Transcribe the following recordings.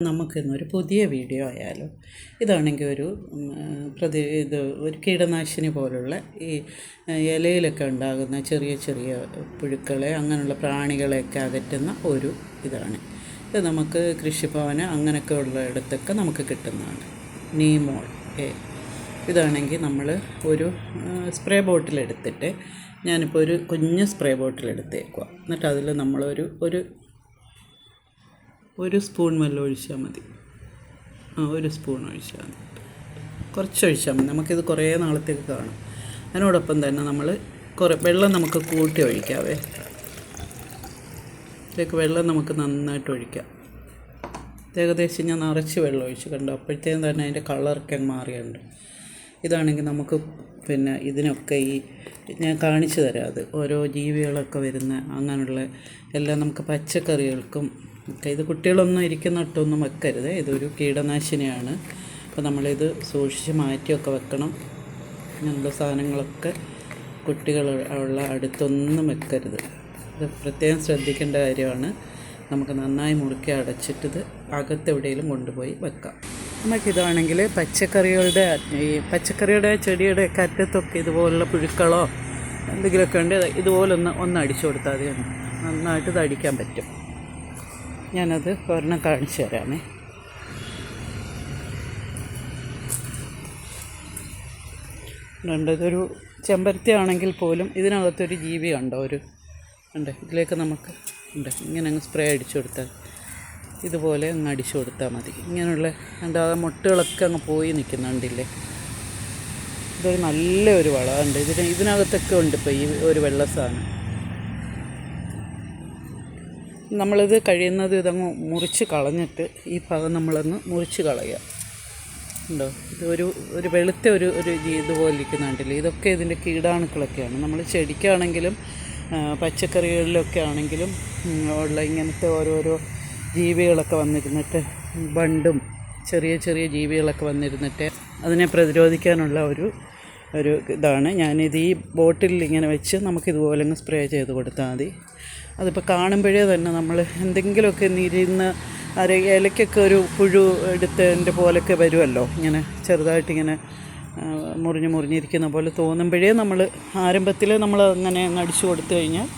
നമുക്കിന്നൊരു പുതിയ വീഡിയോ ആയാലോ ഇതാണെങ്കിൽ ഒരു പ്രതി ഇത് ഒരു കീടനാശിനി പോലുള്ള ഈ ഇലയിലൊക്കെ ഉണ്ടാകുന്ന ചെറിയ ചെറിയ പുഴുക്കളെ അങ്ങനെയുള്ള പ്രാണികളെയൊക്കെ അകറ്റുന്ന ഒരു ഇതാണ്. ഇത് നമുക്ക് കൃഷിഭവന് അങ്ങനെയൊക്കെ ഉള്ള ഇടത്തൊക്കെ നമുക്ക് കിട്ടുന്നതാണ്. നീമോൾ എ. ഇതാണെങ്കിൽ നമ്മൾ ഒരു സ്പ്രേ ബോട്ടിൽ എടുത്തിട്ട് ഞാനിപ്പോൾ ഒരു കുഞ്ഞ് സ്പ്രേ ബോട്ടിൽ എടുത്തേക്കുക എന്നിട്ട് അതിൽ നമ്മളൊരു ഒരു ഒരു സ്പൂൺ വെള്ളം ഒഴിച്ചാൽ മതി. ആ ഒരു സ്പൂൺ ഒഴിച്ചാൽ മതി. കുറച്ച് ഒഴിച്ചാൽ മതി. നമുക്കിത് കുറേ നാളത്തേക്ക് കാണും. അതിനോടൊപ്പം തന്നെ നമ്മൾ കുറേ വെള്ളം നമുക്ക് കൂട്ടി ഒഴിക്കാവേ. ഇതിലേക്ക് വെള്ളം നമുക്ക് നന്നായിട്ട് ഒഴിക്കാം. ഏകദേശം ഞാൻ നിറച്ച് വെള്ളം ഒഴിച്ച് കണ്ടു. അപ്പോഴത്തേക്കും തന്നെ അതിന്റെ കളറൊക്കെ മാറിയുണ്ട് ഇതാണെങ്കിൽ നമുക്ക് പിന്നെ ഇതിനൊക്കെ ഈ ഞാൻ കാണിച്ചു തരാം അത്. ഓരോ ജീവികളൊക്കെ വരുന്ന അങ്ങനെയുള്ള എല്ലാം നമുക്ക് പച്ചക്കറികൾക്കും ഒക്കെ ഇത് കുട്ടികളൊന്നും ഇരിക്കുന്നിട്ടൊന്നും വെക്കരുത്. ഇതൊരു കീടനാശിനിയാണ്. അപ്പോൾ നമ്മളിത് സൂക്ഷിച്ച് മാറ്റിയൊക്കെ വെക്കണം. ഇങ്ങനെയുള്ള സാധനങ്ങളൊക്കെ കുട്ടികൾ ഉള്ള അടുത്തൊന്നും വെക്കരുത്. ഇത് പ്രത്യേകം ശ്രദ്ധിക്കേണ്ട കാര്യമാണ്. നമുക്ക് നന്നായി മുറുക്കി അടച്ചിട്ടിത് അകത്തെവിടെയെങ്കിലും കൊണ്ടുപോയി വെക്കാം. നമുക്കിതാണെങ്കിൽ പച്ചക്കറികളുടെ ഈ പച്ചക്കറിയുടെ ചെടിയുടെ ഒക്കെ അറ്റത്തൊക്കെ ഇതുപോലുള്ള പുഴുക്കളോ എന്തെങ്കിലുമൊക്കെ ഉണ്ട് ഇതുപോലൊന്ന് ഒന്ന് അടിച്ചു കൊടുത്താൽ മതി. നന്നായിട്ട് ഇത് അടിക്കാൻ പറ്റും. ഞാനത് ഒരെണ്ണം കാണിച്ചു തരാമേ. ഉണ്ട് ഇതൊരു ചെമ്പരത്തി ആണെങ്കിൽ പോലും ഇതിനകത്തൊരു ജീവി ഉണ്ടോ? ഒരു ഉണ്ട്. ഇതിലേക്ക് നമുക്ക് ഉണ്ട്. ഇങ്ങനെ അങ്ങ് സ്പ്രേ അടിച്ചു കൊടുത്താൽ ഇതുപോലെ അങ്ങ് അടിച്ചു കൊടുത്താൽ മതി. ഇങ്ങനെയുള്ള എന്റെ ആ മുട്ടുകളൊക്കെ അങ്ങ് പോയി നിൽക്കുന്നുണ്ടില്ലേ? ഇതൊരു നല്ലൊരു വളമുണ്ട്. ഇതിന് ഇതിനകത്തൊക്കെ ഉണ്ട് ഇപ്പോൾ ഈ ഒരു വെള്ള സാധനം. നമ്മളിത് കഴിയുന്നത് ഇതങ്ങ് മുറിച്ച് കളഞ്ഞിട്ട് ഈ ഭാഗം നമ്മളങ്ങ് മുറിച്ച് കളയുക. ഉണ്ടോ? ഇത് ഒരു വെളുത്ത ഒരു ഒരു ഇതുപോലെ ഇരിക്കുന്നുണ്ടല്ലോ ഇതൊക്കെ ഇതിന്റെ കീടാണുക്കളൊക്കെയാണ്. നമ്മൾ ചെടിക്കാണെങ്കിലും പച്ചക്കറികളിലൊക്കെ ആണെങ്കിലും ഉള്ള ഇങ്ങനത്തെ ഓരോരോ ജീവികളൊക്കെ വന്നിരുന്നിട്ട് ബണ്ടും ചെറിയ ചെറിയ ജീവികളൊക്കെ വന്നിരുന്നിട്ട് അതിനെ പ്രതിരോധിക്കാനുള്ള ഒരു ഒരു ഇതാണ്. ഞാനിത് ഈ ബോട്ടിൽ ഇങ്ങനെ വെച്ച് നമുക്ക് ഇതുപോലെ അങ്ങ് സ്പ്രേ ചെയ്ത് കൊടുത്താൽ മതി. അതിപ്പോൾ കാണുമ്പോഴേ തന്നെ നമ്മൾ എന്തെങ്കിലുമൊക്കെ നിരുന്ന് അര ഇലയ്ക്കൊക്കെ ഒരു പുഴു എടുത്തതിന്റെ പോലൊക്കെ വരുമല്ലോ. ഇങ്ങനെ ചെറുതായിട്ടിങ്ങനെ മുറിഞ്ഞ് മുറിഞ്ഞിരിക്കുന്ന പോലെ തോന്നുമ്പോഴേ നമ്മൾ ആരംഭത്തിൽ നമ്മൾ അങ്ങനെ അങ്ങ് അടിച്ചു കൊടുത്തു കഴിഞ്ഞാൽ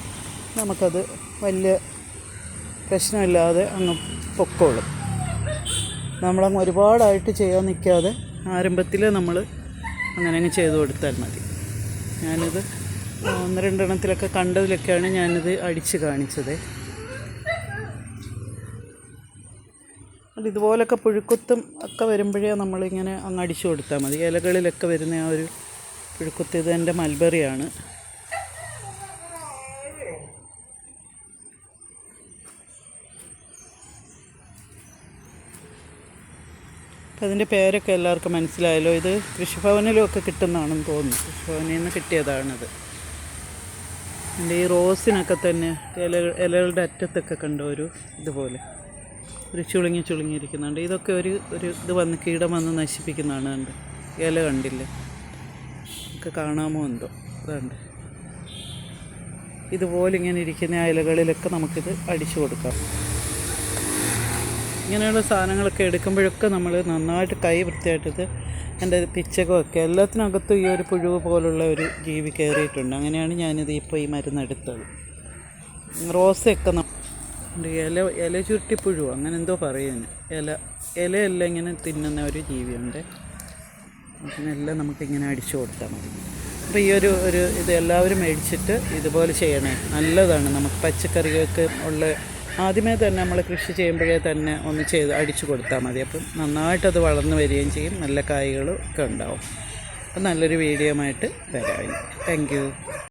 നമുക്കത് വലിയ പ്രശ്നമില്ലാതെ അങ്ങ് പൊക്കോളും. നമ്മളങ്ങ് ഒരുപാടായിട്ട് ചെയ്യാൻ നിൽക്കാതെ ആരംഭത്തിൽ നമ്മൾ അങ്ങനെ അങ്ങ് ചെയ്ത് കൊടുത്താൽ മതി. ഞാനിത് ഒന്ന് രണ്ടെണ്ണത്തിലൊക്കെ കണ്ടതിലൊക്കെയാണ് ഞാനിത് അടിച്ച് കാണിച്ചത്. ഇതുപോലൊക്കെ പുഴുക്കുത്തും ഒക്കെ വരുമ്പോഴേ നമ്മളിങ്ങനെ അങ്ങ് അടിച്ചു കൊടുത്താൽ മതി. ഇലകളിലൊക്കെ വരുന്ന ആ ഒരു പുഴുക്കുത്ത് ഇത് എന്റെ മൽബറിയാണ്. അപ്പം അതിന്റെ പേരൊക്കെ എല്ലാവർക്കും മനസ്സിലായല്ലോ. ഇത് കൃഷിഭവനിലും ഒക്കെ കിട്ടുന്നതാണെന്ന് തോന്നുന്നു. കൃഷിഭവനിൽ നിന്ന് കിട്ടിയതാണിത്. എന്റെ ഈ റോസിനൊക്കെ തന്നെ ഇല ഇലകളുടെ അറ്റത്തൊക്കെ കണ്ട ഒരു ഇതുപോലെ. ഒരു ചുളുങ്ങി ചുളുങ്ങിയിരിക്കുന്നുണ്ട്. ഇതൊക്കെ ഒരു ഒരു ഇത് വന്ന് കീടം വന്ന് നശിപ്പിക്കുന്നതാണ് കണ്ട്. ഇല കണ്ടില്ല? ഒക്കെ കാണാമോ എന്തോ? അതുണ്ട്. ഇതുപോലെ ഇങ്ങനെ ഇരിക്കുന്ന ആ ഇലകളിലൊക്കെ നമുക്കിത് അടിച്ചു കൊടുക്കാം. ഇങ്ങനെയുള്ള സാധനങ്ങളൊക്കെ എടുക്കുമ്പോഴൊക്കെ നമ്മൾ നന്നായിട്ട് കൈ വൃത്തിയായിട്ടിത് എന്റെ പിച്ചകമൊക്കെ എല്ലാത്തിനകത്തും ഈ ഒരു പുഴുവ് പോലുള്ള ഒരു ജീവി കയറിയിട്ടുണ്ട്. അങ്ങനെയാണ് ഞാനിത് ഇപ്പോൾ ഈ മരുന്ന് എടുത്തത്. റോസയൊക്കെ ഇല ഇല ചുരുട്ടിപ്പുഴു അങ്ങനെ എന്തോ പറയുന്നു. ഇല ഇലയെല്ലാം ഇങ്ങനെ തിന്നുന്ന ഒരു ജീവിയുണ്ട്. അതിനെല്ലാം നമുക്കിങ്ങനെ അടിച്ചു കൊടുത്താൽ മതി. അപ്പോൾ ഈ ഒരു ഒരു ഇത് എല്ലാവരും മേടിച്ചിട്ട് ഇതുപോലെ ചെയ്യണേ. നല്ലതാണ്. നമുക്ക് പച്ചക്കറികൾക്ക് ഉള്ള ആദ്യമേ തന്നെ നമ്മൾ കൃഷി ചെയ്യുമ്പോഴേ തന്നെ ഒന്ന് ചെയ്ത് അടിച്ചു കൊടുത്താൽ മതി. അപ്പം നന്നായിട്ടത് വളർന്നു വരികയും ചെയ്യും. നല്ല കായ്കളും ഒക്കെ ഉണ്ടാവും. അപ്പം നല്ലൊരു വീഡിയോ ആയിട്ട് വരാം താങ്ക്